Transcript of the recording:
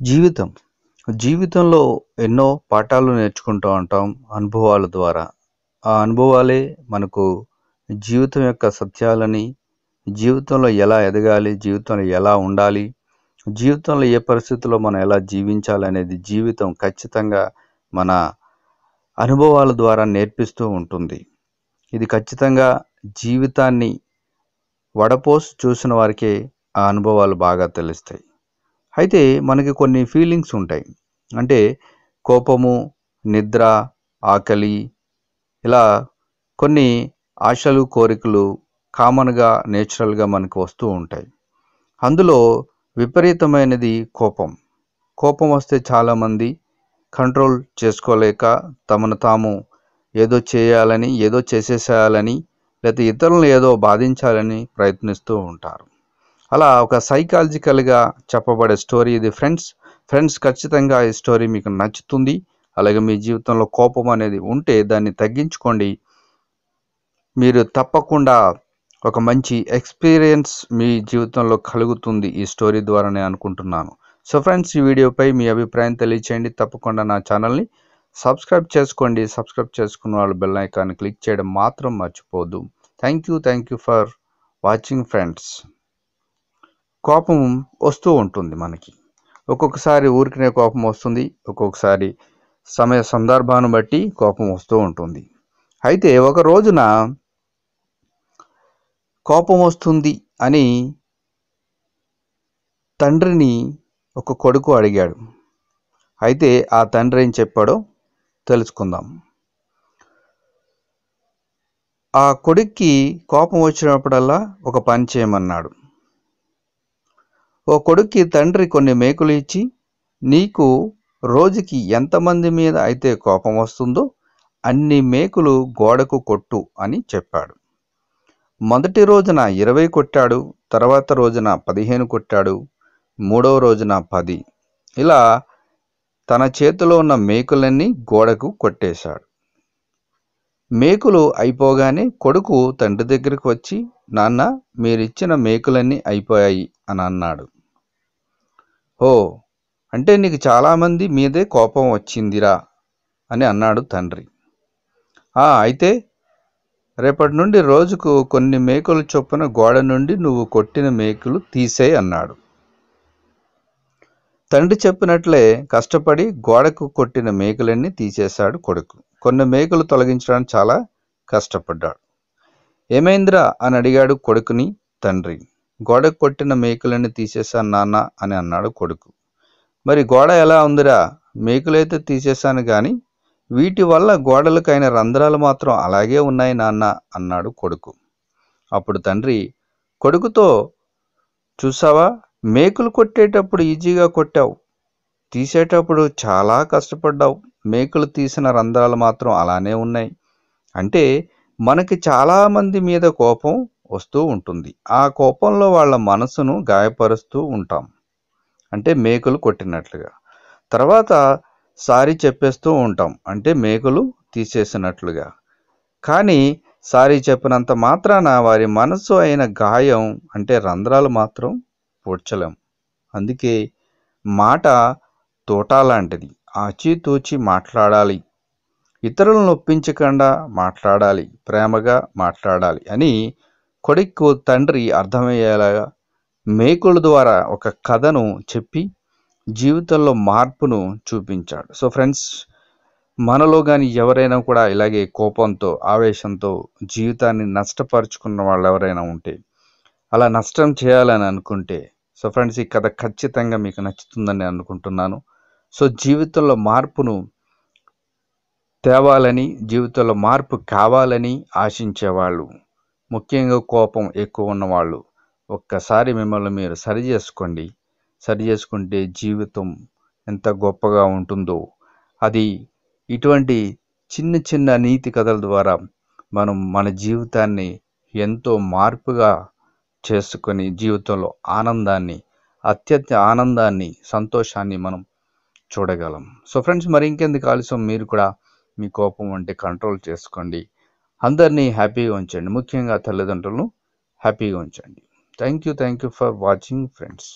జీవితం. జీవితంలో ఎన్నో పాఠాలు నేర్చుకుంటూ ఉంటాం అనుభవాల ద్వారా. ఆ అనుభవాలే మనకు జీవితం యొక్క సత్యాలని జీవితంలో ఎలా ఎదగాలి జీవితంలో ఎలా ఉండాలి జీవితంలో ఏ పరిస్థితుల్లో మనం ఎలా జీవించాలి అనేది జీవితం ఖచ్చితంగా మన అనుభవాల ద్వారా నేర్పిస్తూ ఉంటుంది. ఇది ఖచ్చితంగా జీవితాన్ని వడపోసి చూసిన వారికే ఆ అనుభవాలు బాగా తెలుస్తాయి. అయితే మనకి కొన్ని ఫీలింగ్స్ ఉంటాయి. అంటే కోపము నిద్ర ఆకలి ఇలా కొన్ని ఆశలు కోరికలు కామన్గా నేచురల్గా మనకు వస్తూ ఉంటాయి. అందులో విపరీతమైనది కోపం. కోపం వస్తే చాలామంది కంట్రోల్ చేసుకోలేక తమను తాము ఏదో చేయాలని ఏదో చేసేసేయాలని లేకపోతే ఇతరులను ఏదో బాధించాలని ప్రయత్నిస్తూ ఉంటారు. అలా ఒక సైకాలజికల్గా చెప్పబడే స్టోరీ ఇది ఫ్రెండ్స్. ఫ్రెండ్స్ ఖచ్చితంగా ఈ స్టోరీ మీకు నచ్చుతుంది. అలాగే మీ జీవితంలో కోపం అనేది ఉంటే దాన్ని తగ్గించుకోండి. మీరు తప్పకుండా ఒక మంచి ఎక్స్పీరియన్స్ మీ జీవితంలో కలుగుతుంది ఈ స్టోరీ ద్వారా నేను అనుకుంటున్నాను. సో ఫ్రెండ్స్ ఈ వీడియోపై మీ అభిప్రాయం తెలియచేయండి. తప్పకుండా నా ఛానల్ని సబ్స్క్రైబ్ చేసుకోండి. సబ్స్క్రైబ్ చేసుకున్న వాళ్ళు బెల్ ఐకాన్ని క్లిక్ చేయడం మాత్రం మర్చిపోద్దు thank you thank you for watching friends. కోపం వస్తూ ఉంటుంది మనకి. ఒక్కొక్కసారి ఊరికినే కోపం వస్తుంది ఒక్కొక్కసారి సమయ సందర్భాన్ని బట్టి కోపం వస్తూ ఉంటుంది. అయితే ఒక రోజున కోపం వస్తుంది అని తండ్రిని ఒక కొడుకు అడిగాడు. అయితే ఆ తండ్రి ఏం చెప్పాడో తెలుసుకుందాం. ఆ కొడుక్కి కోపం వచ్చినప్పుడల్లా ఒక పని చేయమన్నాడు. ఓ కొడుక్కి తండ్రి కొన్ని మేకులు ఇచ్చి నీకు రోజుకి ఎంతమంది మీద అయితే కోపం వస్తుందో అన్ని మేకులు గోడకు కొట్టు అని చెప్పాడు. మొదటి రోజున ఇరవై కొట్టాడు తర్వాత రోజున పదిహేను కొట్టాడు మూడవ రోజున పది. ఇలా తన చేతిలో ఉన్న మేకులన్నీ గోడకు కొట్టేశాడు. మేకులు అయిపోగానే కొడుకు తండ్రి దగ్గరికి వచ్చి నాన్న మీరిచ్చిన మేకులన్నీ అయిపోయాయి అని అన్నాడు. ఓ అంటే నీకు చాలామంది మీదే కోపం వచ్చిందిరా అని అన్నాడు తండ్రి. "ఆ, అయితే రేపటి నుండి రోజుకు కొన్ని మేకులు చొప్పున గోడ నుండి నువ్వు కొట్టిన మేకులు తీసేయి అన్నాడు. తండ్రి చెప్పినట్లే కష్టపడి గోడకు కొట్టిన మేకులన్నీ తీసేశాడు కొడుకు. కొన్ని మేకులు తొలగించడానికి చాలా కష్టపడ్డాడు. ఏమైందిరా అని అడిగాడు కొడుకుని తండ్రి. గోడకు కొట్టిన మేకులన్నీ తీసేశాను నాన్న అని అన్నాడు కొడుకు. మరి గోడ ఎలా ఉందిరా? మేకులైతే తీసేశాను కానీ వీటి వల్ల గోడలకైన రంధ్రాలు మాత్రం అలాగే ఉన్నాయి నాన్న అన్నాడు కొడుకు. అప్పుడు తండ్రి కొడుకుతో చూసావా? మేకులు కొట్టేటప్పుడు ఈజీగా కొట్టావు. తీసేటప్పుడు చాలా కష్టపడ్డావు. మేకులు తీసిన రంధ్రాలు మాత్రం అలానే ఉన్నాయి. అంటే మనకి చాలామంది మీద కోపం వస్తూ ఉంటుంది. ఆ కోపంలో వాళ్ళ మనసును గాయపరుస్తూ ఉంటాం. అంటే మేకులు కొట్టినట్లుగా. తర్వాత సారీ చెప్పేస్తూ ఉంటాం. అంటే మేకులు తీసేసినట్లుగా. కానీ సారీ చెప్పినంత మాత్రాన వారి మనసు అయిన గాయం అంటే రంధ్రాలు మాత్రం పూడ్చలేం. అందుకే మాట తోట లాంటిది ఆచితూచి మాట్లాడాలి. ఇతరులను ఒప్పించకుండా మాట్లాడాలి. ప్రేమగా మాట్లాడాలి అని కొడుకు తండ్రి అర్థమయ్యేలాగా మేకుల ద్వారా ఒక కథను చెప్పి జీవితంలో మార్పును చూపించాడు. సో ఫ్రెండ్స్ మనలో కానీ ఎవరైనా కూడా ఇలాగే కోపంతో ఆవేశంతో జీవితాన్ని నష్టపరుచుకున్న వాళ్ళు ఎవరైనా ఉంటే అలా నష్టం చేయాలని అనుకుంటే సో ఫ్రెండ్స్ ఈ కథ ఖచ్చితంగా మీకు నచ్చుతుందని అనుకుంటున్నాను. సో జీవితంలో మార్పును తేవాలని జీవితంలో మార్పు కావాలని ఆశించేవాళ్ళు ముఖ్యంగా కోపం ఎక్కువ ఉన్నవాళ్ళు ఒక్కసారి మిమ్మల్ని మీరు సరి చేసుకోండి. సరి చేసుకుంటే జీవితం ఎంత గొప్పగా ఉంటుందో అది ఇటువంటి చిన్న చిన్న నీతి కథల ద్వారా మనం మన జీవితాన్ని ఎంతో మార్పుగా చేసుకొని జీవితంలో ఆనందాన్ని అత్యంత ఆనందాన్ని సంతోషాన్ని మనం చూడగలం. సో ఫ్రెండ్స్ మరి ఇంకెందుకు ఆలస్యం? మీరు కూడా మీ కోపం అంటే కంట్రోల్ చేసుకోండి. అందరినీ హ్యాపీగా ఉంచండి. ముఖ్యంగా తల్లిదండ్రులను హ్యాపీగా ఉంచండి. Thank you thank you for watching friends